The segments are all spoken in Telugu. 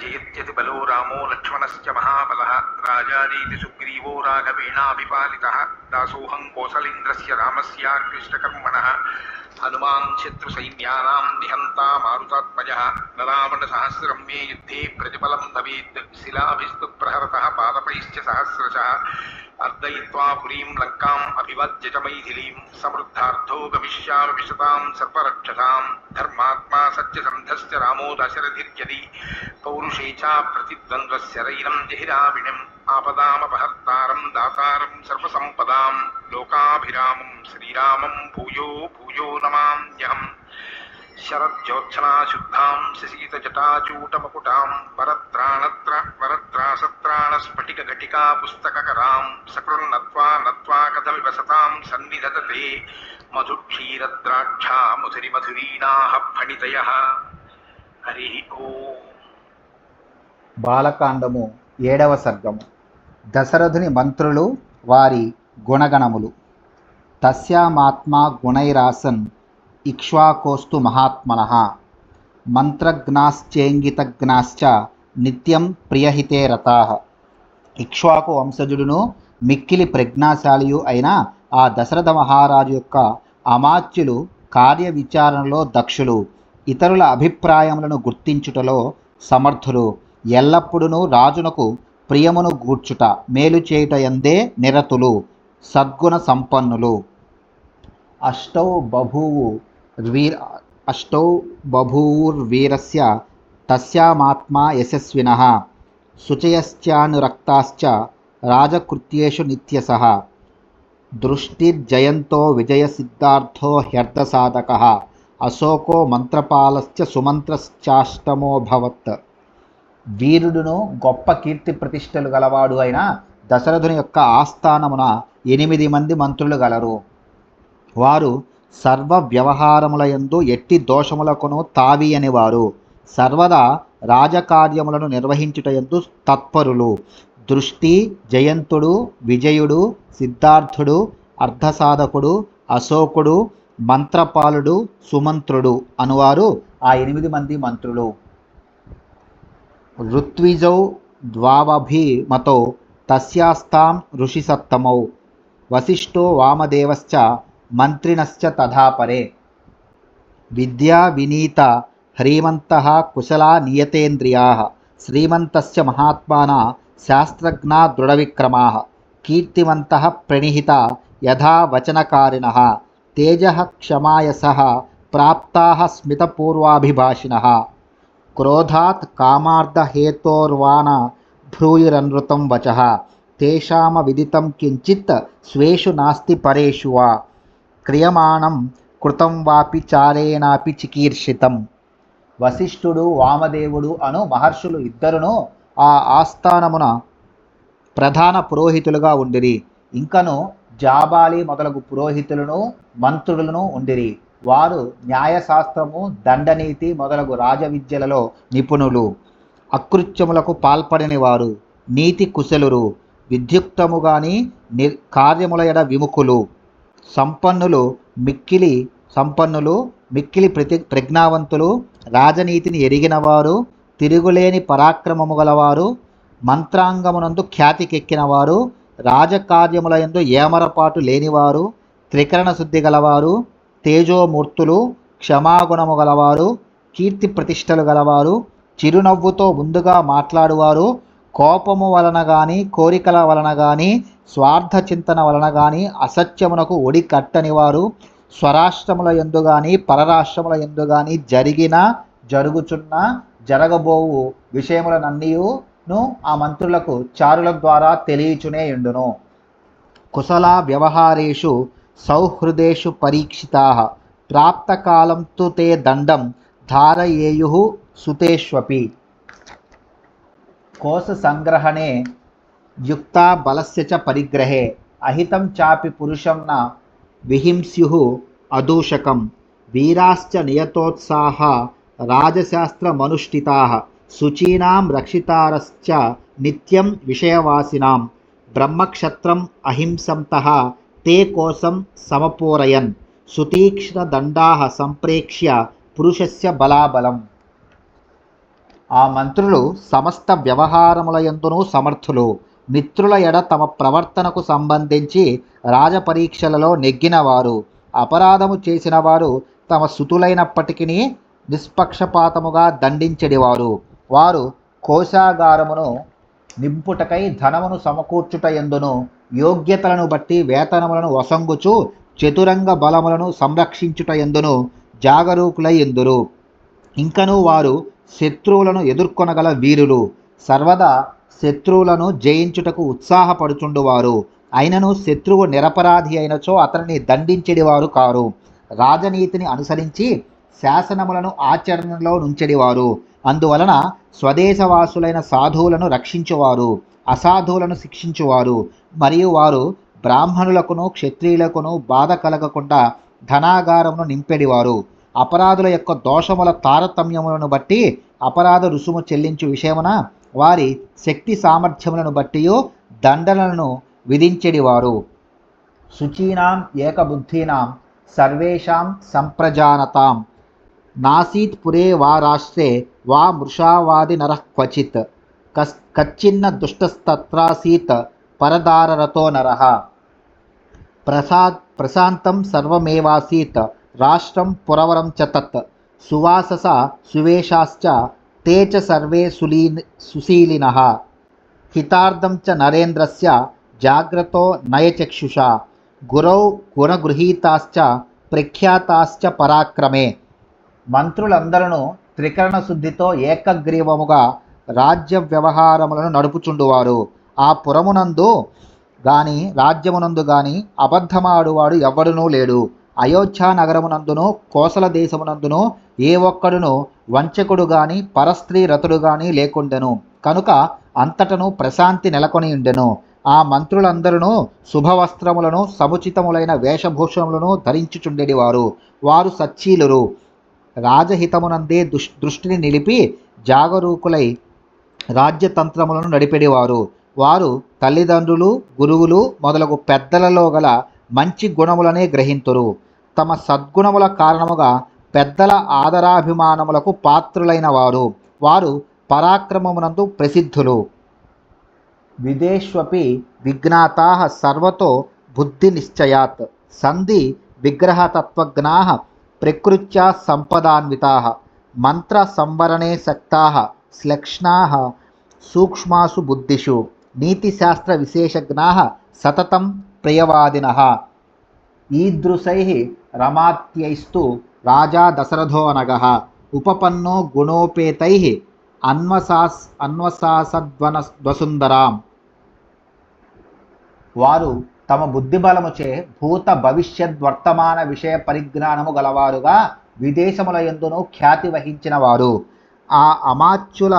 जयत्यति बलो रामो लक्ष्मणस्य महाबलः राजा रीति सुग्रीवो राघवेणाभिपालितः। दासोहं कौसलेन्द्रस्य रामस्यान्विष्टकर्मणः हनुमान् शत्रुसैन्यानां निहन्ता मारुतात्मजः न मे युद्धे प्रतिफलं भवेत्। शिलाभिस्तु प्रहरतः पादपैश्च सहस्रशः। अर्दयित्वा पुरीं लङ्काम् अभिवद्य च मैथिलीं समृद्धार्थो गमिष्यामि विशतां सर्वरक्षसां धर्मात्मा सत्यसन्धश्च रामो दशरथिर्यदि। पौरुषे च प्रतिद्वन्द्वस्य रैनं जहिराविणम्। ఆపదామపహర్తారం దాతారం సర్వసంపదాం లోకాభిరామం శ్రీరామం భూయో భూయో నమామ్యహం శరజ్యోత్సనాశుద్ధాం శశీతజటాచూటమకుటాం వరత్రాణత్ర వరత్రాసత్రాణస్ఫటికఘటికా పుస్తకకరాం సకృన్నత్వా నత్వా కథమివ సతాం సన్నిధతతే మధుక్షీరద్రాక్షా మధురి మధురీనాహ ఫణితయ. హరి ఓ. బాలకాండము ఏడవ సర్గము. దశరథుని మంత్రులు వారి గుణగణములు. తస్యామాత్మా గుణైరాసన్ ఇక్ష్వాకోస్తు మహాత్మన. మంత్రజ్ఞాశ్చేంగితజ్ఞాశ్చ నిత్యం ప్రియహితే రథా ఇక్ష్వాకు వంశజుడును మిక్కిలి ప్రజ్ఞాశాలియు అయిన ఆ దశరథ మహారాజు యొక్క అమాత్యులు కార్య విచారణలో దక్షులు ఇతరుల అభిప్రాయములను గుర్తించుటలో సమర్థులు ఎల్లప్పుడూ రాజునకు ప్రియమును గూర్చుట మేలు చేయుట ఎందే నిరతులు సద్గుణ సంపన్నులు. అష్టౌ బభూవు వీర అష్టౌ బభూర్వీరస్య తస్యామాత్మా యశస్విన శుచయశ్చానురక్తాశ్చ రాజకృత్యేషు నిత్యసః. దృష్టిర్జయంతో విజయసిద్ధార్థో హ్యర్థసాధక అశోకో మంత్రపాలశ్చ సుమంత్రశ్చాష్టమోభవత్ వీరుడును గొప్ప కీర్తి ప్రతిష్టలు గలవాడు అయిన దశరథుని యొక్క ఆస్థానమున ఎనిమిది మంది మంత్రులు గలరు. వారు సర్వ వ్యవహారములయందు ఎట్టి దోషములకును తావి అనేవారు సర్వదా రాజకార్యములను నిర్వహించుటయందు తత్పరులు. దృష్టి జయంతుడు విజయుడు సిద్ధార్థుడు అర్ధసాధకుడు అశోకుడు మంత్రపాలుడు సుమంత్రుడు అనువారు ఆ ఎనిమిది మంది మంత్రులు. ऋत्जौ द्वावभिमतौ तस्यास्तां ऋषिसत्तमौ, वसिष्ठो वामदेवश्च मन्त्रिणश्च तथा परे। विद्याविनीता ह्रीमन्तः कुशला नियतेन्द्रियाः श्रीमन्तश्च महात्माना शास्त्रज्ञा दृढविक्रमाः कीर्तिमत प्रणिहिता यथा वचनकारिणः, तेजः क्षमायसः प्राप्ताः स्मितपूर्वाभिभाषिणः। క్రోధాత్ కామార్థహేతోర్వాణ భ్రూయిరనృతం వచ తేషామ విదితం కించిత్ స్వేషు నాస్తి పరేషు వా క్రియమాణం కృతం వాపి చారేణాపి చికీర్షితం వశిష్ఠుడు వామదేవుడు అను మహర్షులు ఇద్దరును ఆ ఆస్థానమున ప్రధాన పురోహితులుగా ఉండిరి। ఇంకను జాబాలి మొదలగు పురోహితులను మంత్రులను ఉండిరి। వారు న్యాయశాస్త్రము దండనీతి మొదలగు రాజవిద్యలలో నిపుణులు. అకృత్యములకు పాల్పడని వారు నీతి కుశలురు విద్యుక్తము గాని నిర్ కార్యముల ఎడ విముఖులు. సంపన్నులు మిక్కిలి సంపన్నులు మిక్కిలి ప్రతి ప్రజ్ఞావంతులు రాజనీతిని ఎరిగినవారు తిరుగులేని పరాక్రమము గలవారు మంత్రాంగమునందు ఖ్యాతికెక్కినవారు రాజకార్యములయందు ఏమరపాటు లేనివారు త్రికరణ శుద్ధి గలవారు తేజోమూర్తులు క్షమాగుణము గలవారు కీర్తి ప్రతిష్టలు గలవారు చిరునవ్వుతో ముందుగా మాట్లాడువారు కోపము వలన కానీ కోరికల వలన కానీ స్వార్థ చింతన వలన కానీ అసత్యమునకు ఒడి కట్టని వారు స్వరాష్ట్రముల ఎందు కానీ పరరాష్ట్రముల ఎందు కానీ జరిగిన జరుగుచున్న జరగబోవు విషయములనన్నీయును ఆ మంత్రులకు చారుల ద్వారా తెలియచునే ఎండును కుశల వ్యవహారేషు సౌహృదేషు పరీక్షితా. ప్రాప్తకాలం తు తే దండం ధారయేయు సుతేష్వపి. కోశ సంగ్రహణే యుక్తా బలస్య చ పరిగ్రహే. అహితం చాపి పురుషం న విహింస్యు అదూషకం. వీరాశ్చ నియతోత్సాహ రాజశాస్త్రమనుష్ఠితా శుచీనాం రక్షితారశ్చ నిత్యం విషయవాసినాం. బ్రహ్మక్షత్రం అహింసంతః తే కోసం సమపూరయన్ సుతీక్ష్ణదండా సంప్రేక్ష్య పురుషస్య బలాబలం ఆ మంత్రులు సమస్త వ్యవహారముల యందును సమర్థులు. మిత్రుల ఎడ తమ ప్రవర్తనకు సంబంధించి రాజపరీక్షలలో నెగ్గినవారు. అపరాధము చేసిన వారు తమ సుతులైనప్పటికీ నిష్పక్షపాతముగా దండించెడివారు. వారు కోశాగారమును నింపుటకై ధనమును సమకూర్చుట ఎందును యోగ్యతలను బట్టి వేతనములను వసంగుచు చతురంగ బలములను సంరక్షించుట ఎందును జాగరూకులై ఎందురు. ఇంకను వారు శత్రువులను ఎదుర్కొనగల వీరులు. సర్వదా శత్రువులను జయించుటకు ఉత్సాహపడుచుండువారు. అయినను శత్రువు నిరపరాధి అయినచో అతనిని దండించేడివారు కారు. రాజనీతిని అనుసరించి శాసనములను ఆచరణలో నుంచెడివారు. అందువలన స్వదేశవాసులైన సాధువులను రక్షించువారు. అసాధువులను శిక్షించువారు. మరియు వారు బ్రాహ్మణులకును క్షత్రియులకును బాధ కలగకుండా ధనాగారమును నింపెడివారు. అపరాధుల యొక్క దోషముల తారతమ్యములను బట్టి అపరాధ రుసుము చెల్లించు విషయమున వారి శక్తి సామర్థ్యములను బట్టి దండనలను విధించెడివారు. శుచీనాం ఏకబుద్ధీనాం సర్వేషాం సంప్రజానతాం. నాసీత్ పురే వా రాష్ట్రే వా మృషావాది నరః క్వచిత్. కస్ కచ్చిన్న దుష్టస్తత్రాసీత్ పరదారరతో నర. ప్రసా ప్రశాంతం సర్వమేవాసీత్ రాష్ట్రం పురవరం చ తత్. సువాసస సువేషాశ్చ తే చ సర్వే సులీన్ సుశీలిన. హితార్థం చ నరేంద్రస్య జాగ్రతో నయచక్షుషా. గురౌ గుణగృహీతాశ్చ ప్రఖ్యాతాశ్చ పరాక్రమే. మంత్రులందరూ త్రికరణ శుద్ధితో ఏకగ్రీవముగా రాజ్య వ్యవహారములను నడుపుచుండువారు ఆ పురమునందు గాని రాజ్యమునందు గాని అబద్ధమాడువాడు ఎవ్వడునూ లేడు. అయోధ్య నగరమునందును కోసల దేశమునందును ఏ ఒక్కడును వంచకుడు గాని పరస్త్రీ రతుడు గాని లేకుండెను. కనుక అంతటను ప్రశాంతి నెలకొని ఉండెను. ఆ మంత్రులందరూ శుభవస్త్రములను సముచితములైన వేషభూషణములను ధరించుచుండెడివారు. వారు సచ్చీలురు. రాజహితమునందే దుష్ దృష్టిని నిలిపి జాగరూకులై రాజ్యతంత్రములను నడిపెడివారు. వారు తల్లిదండ్రులు గురువులు మొదలగు పెద్దలలో గల మంచి గుణములనే గ్రహింతురు. తమ సద్గుణముల కారణముగా పెద్దల ఆదరాభిమానములకు పాత్రులైన వారు. వారు పరాక్రమమునందు ప్రసిద్ధులు. విదేష్వపి విజ్ఞాతా సర్వతో బుద్ధి నిశ్చయాత్. సంధి విగ్రహతత్వజ్ఞా ప్రకృత్యా సంపదాన్వితా. మంత్ర సంవరణే శక్తా. శ్లక్ష్ణా సూక్ష్మాసు బుద్ధిషు నీతిశాస్త్ర విశేషజ్ఞా సతతం ప్రియవాదిన. ఈదృశై రమాత్యైస్తు రాజా దశరథోనగ. ఉపపన్నో గుణోపేతై అన్వసాస్ అన్వసాసద్వన ద్వసుందరాం వారు తమ బుద్ధిబలముచే భూత భవిష్యత్ వర్తమాన విషయ పరిజ్ఞానము గలవారుగా విదేశముల ఎందును ఖ్యాతి వహించిన వారు ఆ అమాత్యుల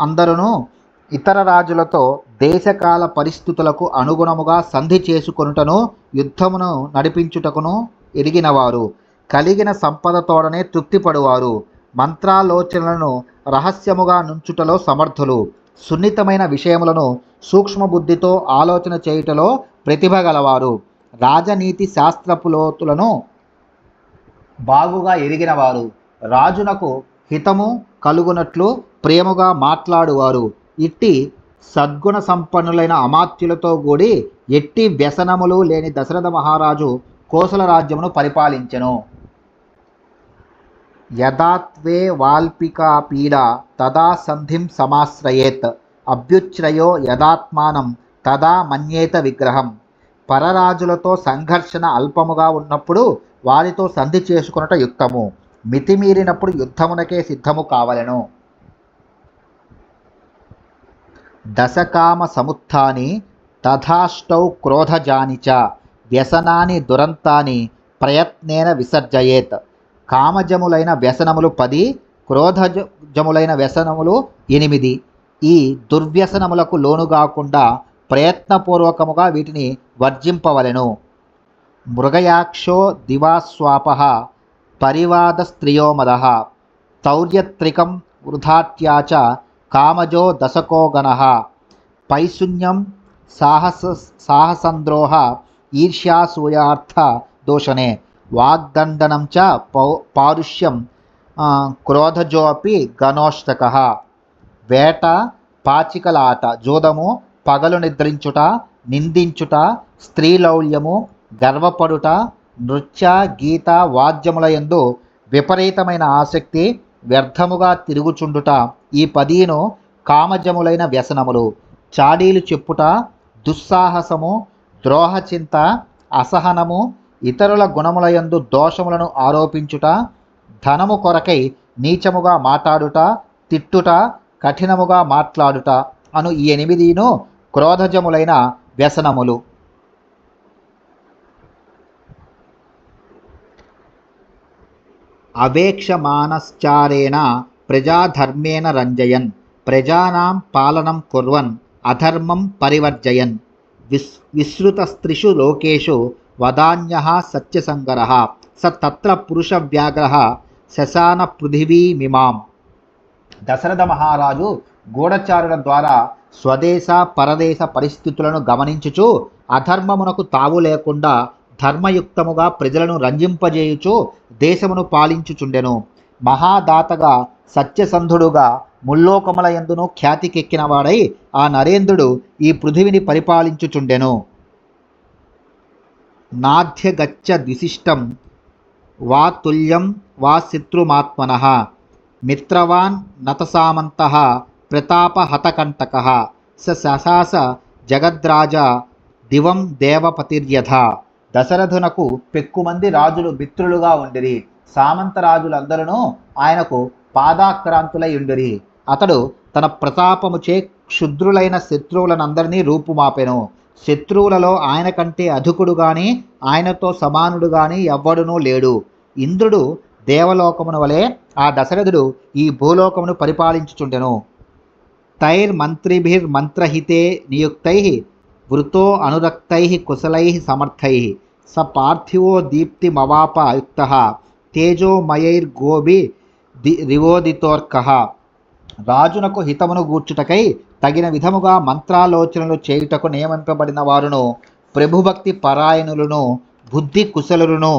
అందరును ఇతర రాజులతో దేశకాల పరిస్థితులకు అనుగుణముగా సంధి చేసుకొనుటను యుద్ధమును నడిపించుటకును ఎరిగినవారు. కలిగిన సంపదతోడనే తృప్తిపడువారు. మంత్రాలోచనలను రహస్యముగా నుంచుటలో సమర్థులు. సున్నితమైన విషయములను సూక్ష్మబుద్ధితో ఆలోచన చేయుటలో ప్రతిభ గలవారు. రాజనీతి శాస్త్రపులోతులను బాగుగా ఎరిగినవారు. రాజునకు హితము కలుగునట్లు ప్రేమగా మాట్లాడువారు. ఇట్టి సద్గుణ సంపన్నులైన అమాత్యులతో కూడి ఎట్టి వ్యసనములు లేని దశరథ మహారాజు కోసల రాజ్యమును పరిపాలించెను. యథాత్వే వాల్పికా పీడ తదా సంధిం సమాశ్రయేత్ అభ్యుచ్రయో యథాత్మానం తదా మన్యేత విగ్రహం. పరరాజులతో సంఘర్షణ అల్పముగా ఉన్నప్పుడు వారితో సంధి చేసుకున్నట యుక్తము. మితిమీరినప్పుడు యుద్ధమునకే సిద్ధము కావలెను. దశకామ సముత్థాని తథాష్టౌ క్రోధజాని చ వ్యసనాని దురంతాని ప్రయత్నేన విసర్జయేత్. కామజములైన వ్యసనములు పది క్రోధజములైన వ్యసనములు ఎనిమిది. ఈ దుర్వ్యసనములకు లోనుగాకుండా ప్రయత్నపూర్వకముగా వీటిని వర్జింపవలెను. మృగయాక్షో దివాస్వాప పరివాద స్త్రియో మద తౌర్యత్రికం వృధాత్యాచ కామజో దశకోగణ పైశూన్యం సాహస సాహసంద్రోహ ఈర్ష్యాసూయార్థ దోషణే వాగ్దండనం చ పౌ పారుష్యం క్రోధజోపి గణోష్టక వేట పాచికలాట జూదము పగలు నిద్రించుట నిందించుట స్త్రీలౌల్యము గర్వపడుట నృత్య గీత వాద్యముల యందు విపరీతమైన ఆసక్తి వ్యర్థముగా తిరుగుచుండుట ఈ పదిను కామజములైన వ్యసనములు. చాడీలు చెప్పుట దుస్సాహసము ద్రోహచింత అసహనము ఇతరుల గుణములయందు దోషములను ఆరోపించుట ధనము కొరకై నీచముగా మాట్లాడుట తిట్టుట కఠినముగా మాట్లాడుట అను ఈ ఎనిమిదిను క్రోధజములైన వ్యసనములు. అవేక్షమానశ్చారేణ ప్రజాధర్మేణ రంజయన్ ప్రజానాం పాలనం కుర్వన్ అధర్మం పరివర్జయన్ విస్ విశ్రుతస్త్రిషు లోకేషు వదాన్య సత్యసంగర స తత్ర పురుష వ్యాఘ్ర శశాన పృథివీమిమాం దశరథ మహారాజు గూఢచారుల ద్వారా స్వదేశ పరదేశ పరిస్థితులను గమనించుచు అధర్మమునకు తావు లేకుండా ధర్మయుక్తముగా ప్రజలను రంజింపజేయుచు దేశమును పాలించుచుండెను. మహాదాతగా సత్యసంధుడుగా ముల్లోకముల ఎందును ఖ్యాతికెక్కినవాడై ఆ నరేంద్రుడు ఈ పృథివిని పరిపాలించుచుండెను. నాధ్యగచ్చ దిశిష్టం వా తుల్యం వా శత్రుమాత్మన మిత్రవాన్ నతసామంత ప్రతాపహతకంటక స శశాస జగద్రాజ దివం దేవపతిర్యథ దశరథునకు పెక్కుమంది రాజులు మిత్రులుగా ఉండిరి. సామంత రాజులందరూ ఆయనకు పాదాక్రాంతులై ఉండిరి. అతడు తన ప్రతాపముచే క్షుద్రులైన శత్రువులనందరినీ రూపుమాపెను. శత్రువులలో ఆయన కంటే అధికుడు గాని ఆయనతో సమానుడు గాని ఎవ్వడునూ లేడు. ఇంద్రుడు దేవలోకమున వలె ఆ దశరథుడు ఈ భూలోకమును పరిపాలించుచుండెను. తైర్ మంత్రిభిర్ మంత్రహితే నియుక్తై వృతో అనురక్తై కుశలై సమర్థై స పార్థివో దీప్తిమవాప యుక్త తేజోమయైర్గోభి ది రివోదితోర్క రాజునకు హితమును గూర్చుటకై తగిన విధముగా మంత్రాలోచనలు చేయుటకు నియమింపబడిన వారును ప్రభుభక్తి పరాయణులను బుద్ధి కుశలులను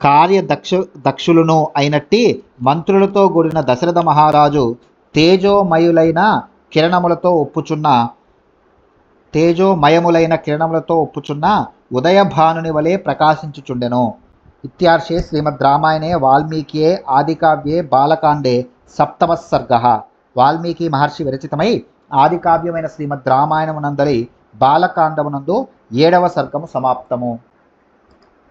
కార్యదక్ష దక్షులను అయినట్టి మంత్రులతో కూడిన దశరథ మహారాజు తేజోమయులైన కిరణములతో ఒప్పుచున్న తేజోమయములైన కిరణములతో ఒప్పుచున్న ఉదయభానుని వలె ప్రకాశించుచుండెను. ఇత్యార్షే శ్రీమద్ రామాయణే వాల్మీకియే ఆదికావ్యే బాలకాండే సప్తమ వాల్మీకి మహర్షి విరచితమై ఆదికావ్యమైన శ్రీమద్ రామాయణమునందరి బాలకాండమునందు ఏడవ సర్గము సమాప్తము.